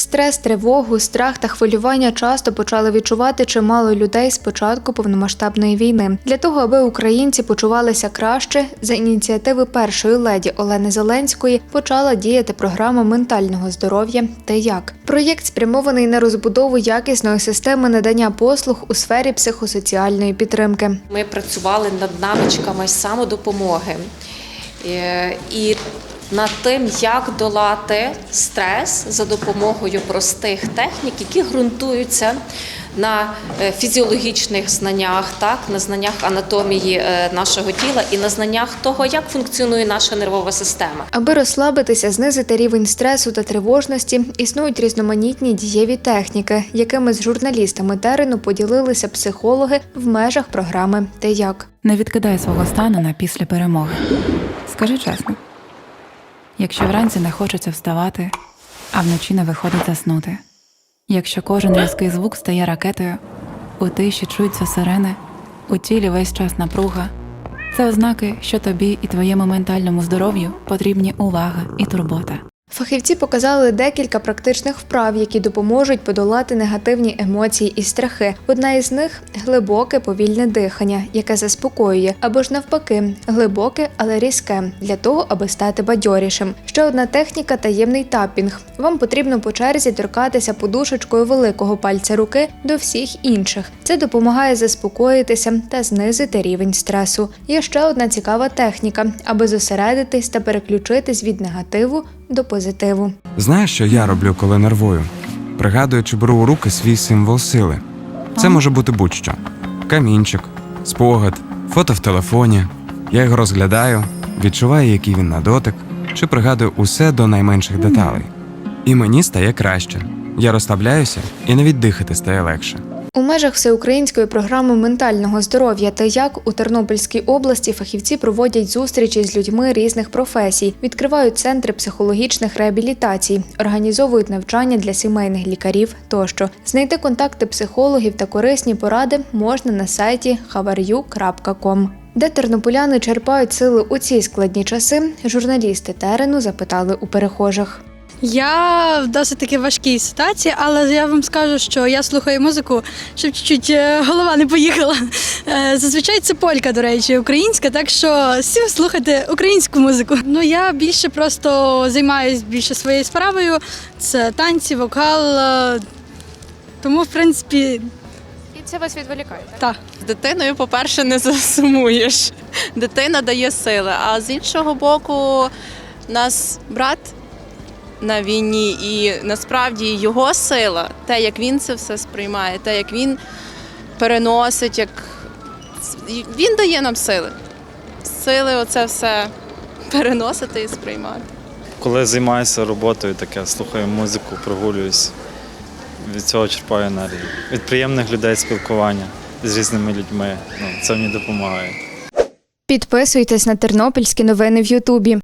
Стрес, тривогу, страх та хвилювання часто почали відчувати чимало людей з початку повномасштабної війни. Для того, аби українці почувалися краще, за ініціативи першої леді Олени Зеленської почала діяти програма ментального здоров'я «Ти як». Проєкт спрямований на розбудову якісної системи надання послуг у сфері психосоціальної підтримки. Ми працювали над навичками самодопомоги Е, і над тим, як долати стрес за допомогою простих технік, які ґрунтуються на е, фізіологічних знаннях, так, на знаннях анатомії е, нашого тіла і на знаннях того, як функціонує наша нервова система. Аби розслабитися, знизити рівень стресу та тривожності, існують різноманітні дієві техніки, якими з журналістами терену поділилися психологи в межах програми «Ти як». Не відкидай свого стану на після перемоги. Скажи чесно, якщо вранці не хочеться вставати, а вночі не виходить заснути, якщо кожен різкий звук стає ракетою, у тиші чуються сирени, у тілі весь час напруга, це ознаки, що тобі і твоєму ментальному здоров'ю потрібні увага і турбота. Фахівці показали декілька практичних вправ, які допоможуть подолати негативні емоції і страхи. Одна із них глибоке повільне дихання, яке заспокоює, або ж навпаки, глибоке, але різке для того, аби стати бадьорішим. Ще одна техніка таємний тапінг. Вам потрібно по черзі торкатися подушечкою великого пальця руки до всіх інших. Це допомагає заспокоїтися та знизити рівень стресу. Є ще одна цікава техніка, аби зосередитись та переключитись від негативу до позитиву. Знаєш, що я роблю, коли нервую? Пригадую, чи беру у руки свій символ сили. Це може бути будь-що: камінчик, спогад, фото в телефоні. Я його розглядаю, відчуваю, який він на дотик, чи пригадую усе до найменших деталей. І мені стає краще. Я розслабляюся, і навіть дихати стає легше. У межах всеукраїнської програми ментального здоров'я та як у Тернопільській області фахівці проводять зустрічі з людьми різних професій, відкривають центри психологічних реабілітацій, організовують навчання для сімейних лікарів тощо. Знайти контакти психологів та корисні поради можна на сайті havaryu.com. Де тернополяни черпають сили у ці складні часи, журналісти терену запитали у перехожих. Я в досить таки важкій ситуації, але я вам скажу, що я слухаю музику, щоб чуть-чуть е, голова не поїхала. Е, Зазвичай це полька, до речі, українська, так що всім слухайте українську музику. Ну я більше просто займаюся більше своєю справою. Це танці, вокал. е, Тому, в принципі, І це вас відволікає. так. З дитиною, по-перше, не засумуєш. Дитина дає сили. А з іншого боку, нас брат на війні, і насправді його сила, те, як він це все сприймає, те, як він переносить, як він дає нам сили. Сили оце все переносити і сприймати. Коли займаюся роботою, таке слухаю музику, прогулююсь. Від цього черпаю енергію. Від приємних людей спілкування з різними людьми. Ну, це мені допомагає. Підписуйтесь на тернопільські новини в Ютубі.